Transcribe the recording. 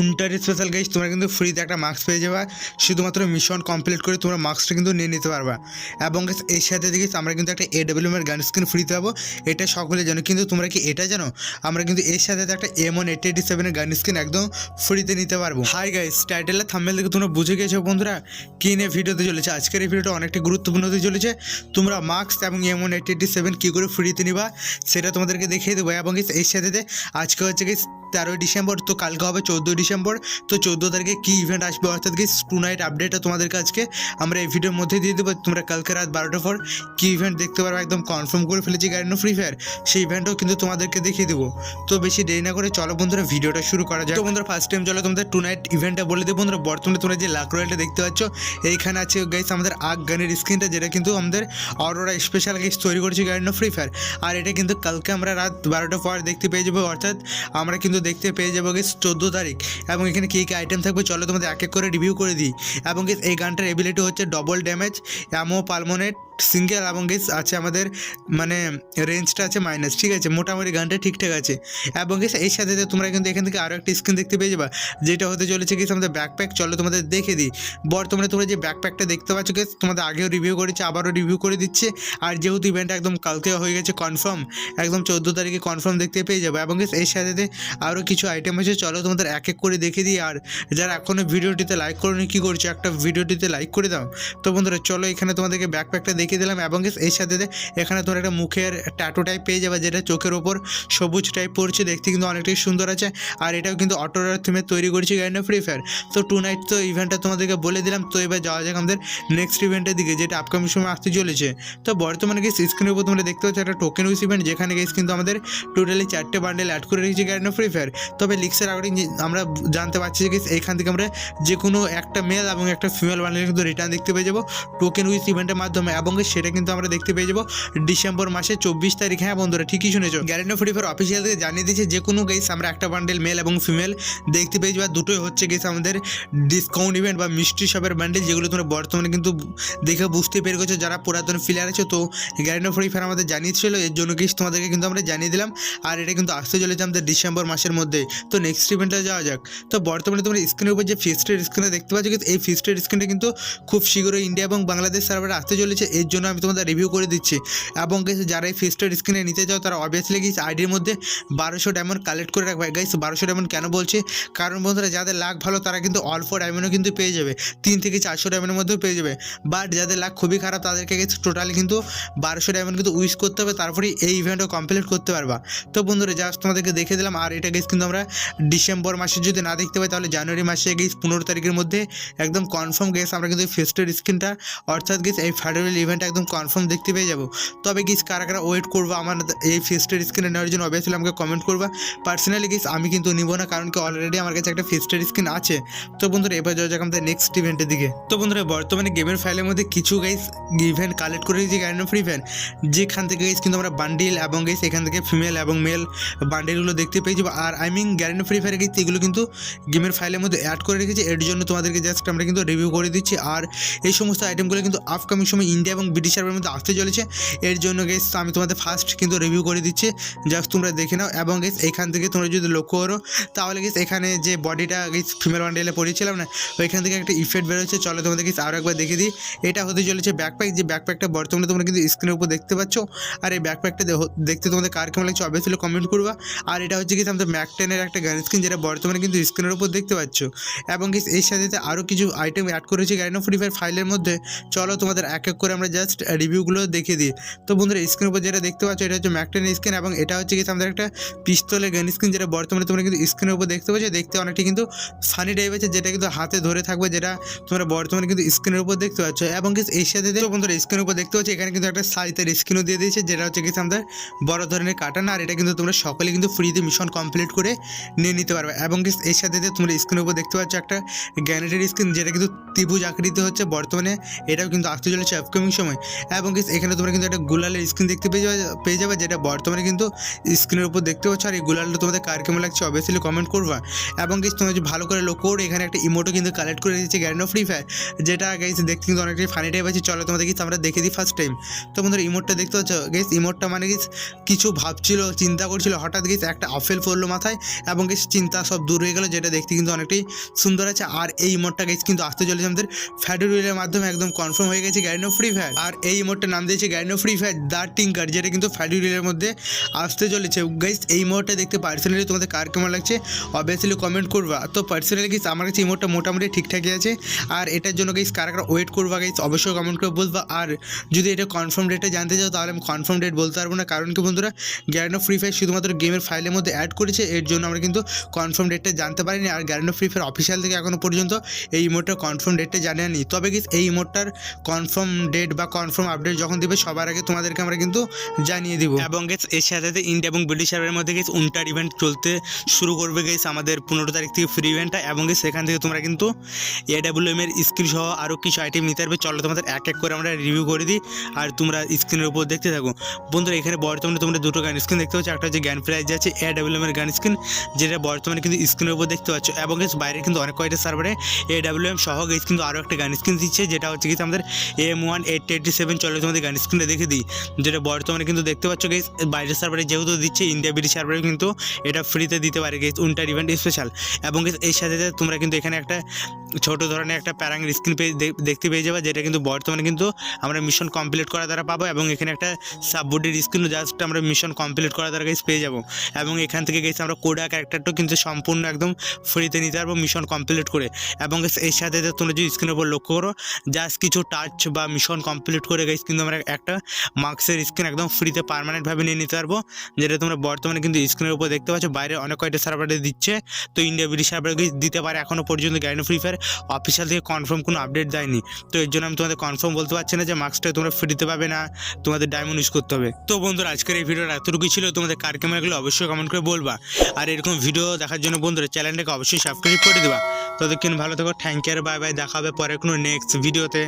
উন্টার special guys তোমরা কিন্তু ফ্রিতে একটা মাস্ক পেয়ে যাবা। শুধুমাত্র মিশন কমপ্লিট করে তোমরা মাস্কটা কিন্তু নিয়ে নিতে পারবা। এবং এর সাথে দেখিস আমরা কিন্তু একটা এডব্লিউএম এর গান স্ক্রিন ফ্রিতে পাবো। এটা সকলে জানো কিন্তু তোমরা কি এটা জানো? আমরা কিন্তু এর সাথে একটা এম ওয়ান এইট এইটি সেভেনের গান স্ক্রিন একদম ফ্রিতে নিতে পারব। হাই গাইস টাইটেলের থাম্বেল দেখে তোমরা বুঝে গেছো বন্ধুরা, কী নিয়ে ভিডিওতে চলেছে? আজকের এই ভিডিওটা অনেকটা গুরুত্বপূর্ণ হতে চলেছে। তোমরা মাস্ক এবং M one eight eighty seven কী করে ফ্রিতে নিবা, সেটা তোমাদেরকে দেখিয়ে দেবো। এবং এর সাথে আজকে হচ্ছে কি তেরোই ডিসেম্বর, তো কালকে হবে চোদ্দোই ডিসেম্বর। তো চোদ্দ তারিখে কী ইভেন্ট আসবে? অর্থাৎ কি টু নাইট আপডেটটা তোমাদেরকে আজকে আমরা এই ভিডিওর মধ্যে দিয়ে দেবো। তোমরা কালকে রাত বারোটার পর কী ইভেন্ট দেখতে পারবে একদম কনফার্ম করে ফেলেছি গাড়ি ফ্রি ফায়ার সেই ইভেন্টও কিন্তু তোমাদেরকে দেখিয়ে দেবো। তো বেশি দেরি না করে চলো বন্ধুরা ভিডিওটা শুরু করা তো বন্ধুরা ফার্স্ট টাইম চলো, তোমাদের টু নাইট ইভেন্টটা বলে দেবো। বন্ধুরা, বর্তমানে তোমরা যে লাক রয়েলটা দেখতে পাচ্ছ, এইখানে আছে গাইস আমাদের আগ গানের স্ক্রিনটা, যেটা কিন্তু আমাদের অরোরা স্পেশাল গাইস তৈরি করেছি গাড়ি ফ্রি ফায়ার আর এটা কিন্তু কালকে আমরা রাত বারোটার পর দেখতে পেয়ে যাব। অর্থাৎ আমরা কিন্তু দেখতে পেয়ে যাব গেস চোদ্দ তারিখ। এবং এখানে কী কী আইটেম থাকবে চলো তোমাদের এক এক করে রিভিউ করে দিই। এবং এই গানটার এবিলিটি হচ্ছে ডবল ড্যামেজ অ্যামো পালমোনেট সিঙ্গেল এবং গেস আছে আমাদের মানে রেঞ্জটা আছে মাইনাস ঠিক আছে? মোটামুটি গানটা ঠিকঠাক আছে। এবং গেস এই সাথে তোমরা কিন্তু এখান থেকে আরও একটা স্ক্রিন দেখতে পেয়ে যাবা। যেটা হতে চলেছে গেস আমাদের ব্যাকপ্যাক চলো তোমাদের দেখে দিই। বর্তমানে তোমরা যে ব্যাকপ্যাকটা দেখতে পাচ্ছ গেস তোমাদের আগেও রিভিউ করেছে, আবারও রিভিউ করে দিচ্ছে। আর যেহেতু ইভেন্টটা একদম কালকে হয়ে গেছে কনফার্ম একদম চোদ্দ তারিখে কনফার্ম দেখতে পেয়ে যাব। এবং গেস এর সাথে আরও কিছু আইটেম আছে, চলো তোমাদের এক এক করে দেখে দিই। আর যারা এখনও ভিডিওটিতে লাইক করোনি, কী করছ? একটা ভিডিওটিতে লাইক করে দাও। তো বন্ধুরা, চলো এখানে তোমাদেরকে ব্যাকপ্যাকটা দেখিয়ে দিলাম এবং এর সাথে এখানে তোমরা একটা মুখের ট্যাটু টাইপ পেয়ে যাবে যেটা চোখের ওপর সবুজ টাইপ পড়ছে, দেখতে কিন্তু অনেকটাই সুন্দর আছে। আর এটাও কিন্তু অটোরার থিমে তৈরি করেছি গাইন্ড ফ্রি ফায়ার তো টু নাইট তো ইভেন্টটা তোমাদেরকে বলে দিলাম, তো এবার যাওয়া যাক আমাদের নেক্সট ইভেন্টের দিকে যেটা আপকামিং সময় আসতে চলেছে। তো বর্তমানে গেস স্ক্রিনের উপর তোমরা দেখতে পাচ্ছ একটা টোকেন উইস ইভেন্ট যেখানে গেস কিন্তু আমাদের টোটালি চারটে বান্ডেল অ্যাড করে রেখেছি গাইন্ড ফ্রি ফায়ার তবে লিক্সের আগে আমরা জানতে পারছি যে এখান থেকে আমরা যে কোনো একটা মেল এবং একটা ফিমেল বান্ডেল কিন্তু রিটার্ন দেখতে পেয়ে যাব। টোকেন উইথ ইভেন্টের মাধ্যমে এবং guys, সেটা কিন্তু আমরা দেখতে পেয়ে যাব। ডিসেম্বর মাসে চব্বিশ তারিখ হ্যাঁ বন্ধুরা ঠিকই শুনেছো। গ্যারেন্টি ফ্রি ফায়ার অফিসিয়াল থেকে জানিয়ে দিয়েছে যে কোনো গেস আমরা একটা বান্ডেল মেল এবং ফিমেল দেখতে পেয়ে যাব দুটোই হচ্ছে গেস আমাদের ডিসকাউন্ট ইভেন্ট বা মিষ্টি শপের বান্ডেল যেগুলো তোমরা বর্তমানে কিন্তু দেখে বুঝতে পেরে গেছো যারা পুরাতন প্লেয়ার আছে। তো গ্যারেন্টি ফ্রি ফায়ার আমাদের জানিয়েছিল এর জন্য গেস তোমাদেরকে কিন্তু আমরা জানিয়ে দিলাম আর এটা কিন্তু আসতে চলেছে আমাদের ডিসেম্বর মাসের মধ্যে। তো নেক্সট ইভেন্টে যাওয়া যাক। তো বর্তমানে তোমরা স্ক্রিনের উপর যে ফিস্টের স্ক্রিনে দেখতে পাচ্ছ কিন্তু এই ফিস্টের স্ক্রিনটা কিন্তু খুব শীঘ্রই ইন্ডিয়া এবং বাংলাদেশ সার্ভারে আসতে চলেছে। এর জন্য আমি তোমাদের রিভিউ করে দিচ্ছি। এবং গেছে যারা এই ফিস্টের স্ক্রিনে নিতে চাও, তারা অবভিয়াসলি গেছে আইডির মধ্যে বারোশো ডায়মন্ড কালেক্ট করে রাখবে। গাইস বারোশো ডায়মন্ড কেন বলছি? কারণ বন্ধুরা, যাদের লাখ ভালো, তারা কিন্তু অল্প ডায়মন্ডও কিন্তু পেয়ে যাবে। তিন থেকে চারশো ডায়মন্ডের মধ্যেও পেয়ে যাবে। বাট যাদের লাখ খুবই খারাপ, তাদেরকে গেছে টোটালি কিন্তু বারোশো ডায়মন্ড কিন্তু উইশ করতে হবে। তারপরে এই ইভেন্টও কমপ্লিট করতে পারবা। তো বন্ধুরা জাস্ট তোমাদেরকে দেখে দিলাম। আর এটা গেস কিন্তু আমরা ডিসেম্বর মাসে যদি না দেখতে পাই, তাহলে জানুয়ারি মাসে গেস পনেরো তারিখের মধ্যে একদম কনফার্ম গেস আমরা কিন্তু ফেস্টের স্ক্রিনটা অর্থাৎ গেস এই ফেডারেল ইভেন্ট একদম কনফার্ম দেখতে পেয়ে যাব। তবে গেস কারা কারা ওয়েট করব আমার এই ফেস্টের স্ক্রিনে নেওয়ার জন্য অবভিয়াসলি আমাকে কমেন্ট করবা। পার্সোনালি গেস আমি কিন্তু নিব না কারণ কি অলরেডি আমার কাছে একটা ফেস্টের স্ক্রিন আছে। তো বন্ধুরা, এবার যাওয়া যাক আমাদের নেক্সট ইভেন্টের দিকে। তো বন্ধুরা, বর্তমানে গেমের ফাইলের মধ্যে কিছু গাইস ইভেন্ট কালেক্ট করে দিয়েছি গাইন ফ্রি ফায়ার যেখান থেকে গাইস কিন্তু আমরা বান্ডিল এবং গাইস এখান থেকে ফিমেল এবং মেল বান্ডিলগুলো দেখতে পেয়ে যাব। আর I mean guarantee Free Fire গেছি এগুলো কিন্তু গেমের ফাইলের মধ্যে অ্যাড করে রেখেছি। এর জন্য তোমাদেরকে জাস্ট আমরা কিন্তু রিভিউ করে দিচ্ছি। আর এই সমস্ত আইটেমগুলো কিন্তু আপকামিং সময় ইন্ডিয়া এবং ব্রিটিশ সার্ভের মধ্যে আসতে চলেছে। এর জন্য গেস আমি তোমাদের ফার্স্ট কিন্তু রিভিউ করে দিচ্ছি। জাস্ট তোমরা দেখে নাও এবং গেস এখান থেকে তোমরা যদি লক্ষ্য করো, তাহলে গেস এখানে যে বডিটা গেস ফিমেল বান্ডেলে পরিয়েছিলাম না ওইখান থেকে একটা ইফেক্ট বেরোচ্ছে। চলো তোমাদের গেস আরও একবার দেখে দিই। এটা হতে চলেছে ব্যাকপ্যাক যে ব্যাকপ্যাকটা বর্তমানে তোমরা কিন্তু স্ক্রিনের উপর দেখতে পাচ্ছ। আর এই ব্যাকপ্যাকটা দেখতে তোমাদের কার কেমন লাগছে অবভিয়াসলি কমেন্ট করবা। আর এটা হচ্ছে গেস আমাদের ম্যাক টেনের একটা গান স্ক্রিন যেটা বর্তমানে কিন্তু স্ক্রিনের উপর দেখতে পাচ্ছ। এবং গেস এর সাথে আরও কিছু আইটেম অ্যাড করেছি গাইনো ফ্রি ফায়ার ফাইলের মধ্যে। চলো তোমাদের এক এক করে আমরা জাস্ট রিভিউগুলো দেখে দিই। তো বন্ধুরা স্ক্রিনের উপর যেটা দেখতে পাচ্ছ, এটা হচ্ছে ম্যাকটেনের স্ক্রিন এবং এটা হচ্ছে গেস আমাদের একটা পিস্তলের গান স্ক্রিন যেটা বর্তমানে তোমরা কিন্তু স্ক্রিনের উপর দেখতে পাচ্ছ। দেখতে অনেকটা কিন্তু ফানি টাইপ আছে, যেটা কিন্তু হাতে ধরে থাকবে, যেটা তোমরা বর্তমানে কিন্তু স্ক্রিনের উপর দেখতে পাচ্ছ। এবং গেস এর সাথে বন্ধুরা স্ক্রিনের উপর দেখতে পাচ্ছ, এখানে কিন্তু একটা সাইজের স্ক্রিনও দিয়ে দিয়েছে, যেটা হচ্ছে গেস আমাদের বড় ধরনের কাটান, আর এটা কিন্তু তোমরা সকলে কিন্তু ফ্রিতে মিশন কমপ্লিট করে নিয়ে নিতে পারবে। এবং গেস এর সাথে তোমরা স্ক্রিনের উপর দেখতে পাচ্ছ, একটা গ্যানেটের স্ক্রিন যেটা কিন্তু ত্রিভুজ আকৃতি হচ্ছে বর্তমানে, এটাও কিন্তু আসতে চলেছে আপকামিং সময়। এবং এখানে তোমরা কিন্তু একটা গুলালের স্ক্রিন দেখতে পেয়ে যাবে পেয়ে যাবে, যেটা বর্তমানে কিন্তু স্ক্রিনের উপর দেখতে পাচ্ছ। আর এই গুলালটা তোমাদের কার কেমন লাগছে অবভিয়াসলি কমেন্ট করবা। এবং গেস তোমরা ভালো করে লক্ষ্য করো, এখানে একটা ইমোটো কিন্তু কালেক্ট করে দিচ্ছে গ্যারেন্ড ফ্রি ফায়ার যেটা গেস দেখতে কিন্তু অনেকটাই ফানি টাইপ আছে। চলো তোমাদের কিন্তু আমরা দেখে দিই ফার্স্ট টাইম তো ইমোটটা দেখতে পাচ্ছ? গেস ইমোটটা মানে গেস কিছু ভাবছিল, চিন্তা করছিল, হঠাৎ গেস একটা আপেল পড়ল মাথায়, এবং গেস চিন্তা সব দূর হয়ে গেলো, যেটা দেখতে কিন্তু অনেকটাই সুন্দর আছে। আর এই ইমোটটা গেস কিন্তু আসতে চলেছে আমাদের ফ্যাডুরিলের মাধ্যমে, একদম কনফার্ম হয়ে গেছে গ্যারেন্ড ফ্রি ফায়ার আর এই ইমোটটার নাম দিয়েছে Garena free fire the tinker যেটা কিন্তু ফ্যাডুরিলের মধ্যে আসতে চলেছে। গাইস এই মোডটা দেখতে পার্সোনালি তোমাদের কার কেমন লাগছে? অবভিয়াসলি কমেন্ট করবা। তো পার্সোনালি গাইস আমার কাছে এই মোডটা মোটামুটি ঠিকঠাকই আছে। আর এটার জন্য গাইস কারা কারা ওয়েট করবা গাইস অবশ্যই কমেন্ট করে বলবা। আর যদি এটা কনফার্ম ডেটটা জানতে চাও, তাহলে আমি কনফার্ম ডেট বলতে পারব না। কারণ কি বন্ধুরা গ্যারেন্ড ফ্রি ফায়ার শুধুমাত্র গেমের ফাইলের মধ্যে অ্যাড করেছে। এর জন্য আমরা কিন্তু কনফার্ম ডেটটা জানতে পারিনি। আর গ্যারেন্ড ফ্রি ফায়ার অফিসিয়াল থেকে এখনও পর্যন্ত এই ইমোটটার কনফার্ম ডেটটা জানেনি তবে গিস এই ইমোটটার কনফার্ম ডেট বা কনফার্ম আপডেট যখন দিবে, সবার আগে তোমাদেরকে আমরা কিন্তু জানিয়ে দিব। এবং গেস এর সাথে সাথে ইন্ডিয়া এবং ব্রিটিশ সার্ভের মধ্যে গেস উনটার ইভেন্ট চলতে শুরু করবে গেস আমাদের পনেরো তারিখ থেকে ফ্রি ইভেন্টটা এবং সেখান থেকে তোমরা কিন্তু এডাব্লিউএম এর স্কিল সহ আরও কিছু আইটেম নিতে পারবে। চলো তোমাদের এক এক করে আমরা রিভিউ করে দিই আর তোমরা স্ক্রিনের উপর দেখতে থাকো। বন্ধুরা, এখানে বর্তমানে তোমরা দুটো গান স্ক্রিন দেখতে পাচ্ছ। একটা হচ্ছে জ্ঞান প্রাইজ আছে এডাব্লিউএম এর গান স্ক্রিন যেটা বর্তমানে কিন্তু স্ক্রিনের উপর দেখতে পাচ্ছ। এবং বাইরে কিন্তু অনেক কয়টা সার্ভারে এডাব্লিউএম সহ গেস কিন্তু আরও একটা গান স্ক্রিন দিচ্ছে, যেটা হচ্ছে কিন্তু আমাদের M one eight eighty seven চলে, তোমাদের গান স্ক্রিনটা দেখে দিই। যেটা বর্তমানে কিন্তু দেখতে পাচ্ছ গেস বাইরের সার্ভারে যেহেতু দিচ্ছে ইন্ডিয়া বিডি সার্ভারে কিন্তু এটা ফ্রিতে দিতে পারে গেস উনটার ইভেন্ট স্পেশাল এবং এর সাথে সাথে তোমরা কিন্তু এখানে একটা ছোট ধরনের একটা প্যারাঙ্গের স্ক্রিন পেয়ে দেখতে পেয়ে যাবে, যেটা কিন্তু বর্তমানে কিন্তু আমরা মিশন কমপ্লিট করা দ্বারা পাবো এবং এখানে একটা সাববোর্ডের স্ক্রিনও জাস্ট আমরা মিশন কমপ্লিট করা দ্বারা গেস পেয়ে যাব। এবং এখান থেকে গেছে আমরা কোডা ক্যারেক্টারটাও কিন্তু সম্পূর্ণ একদম ফ্রিতে নিতে পারব মিশন কমপ্লিট করে। এবং এর সাথে তোমরা যদি স্ক্রিনের উপর লক্ষ্য করো জাস্ট কিছু টাচ বা মিশন কমপ্লিট করে গেছে কিন্তু আমরা একটা মার্কসের স্ক্রিন একদম ফ্রিতে পারমানেন্টভাবে নিয়ে নিতে পারব, যেটা তোমরা বর্তমানে কিন্তু স্ক্রিনের উপর দেখতে পাচ্ছ, বাইরে অনেক কয়টা সার্ভারে দিচ্ছে, তো ইন্ডিয়া ব্রিটিশ সার্ভারে দিতে পারে এখনও পর্যন্ত গ্যারেন্টি ফ্রি ফায়ার অফিসিয়াল থেকে কনফার্ম কোনো আপডেট দেয়নি, তো এর জন্য আমি তোমাদের কনফার্ম বলতে পারছি না যে মার্কসটা তোমরা ফ্রিতে পাবে না, তোমাদের ডায়মন্ড ইউজ করতে হবে। তো বন্ধুরা, আজকের এই ভিডিওটা এতটুকুই ছিল, তোমাদের কার কেমন লাগল অবশ্যই কমেন্ট করে বলবা, আর এরকম ভিডিও দেখার জন্য বন্ধুরা চ্যানেলটাকে অবশ্যই সাবস্ক্রাইব করে দেবা। ততক্ষণ ভালো থেকো থ্যাংক ইউ বাই বাই দেখা হবে পরে কোনো নেক্সট ভিডিওতে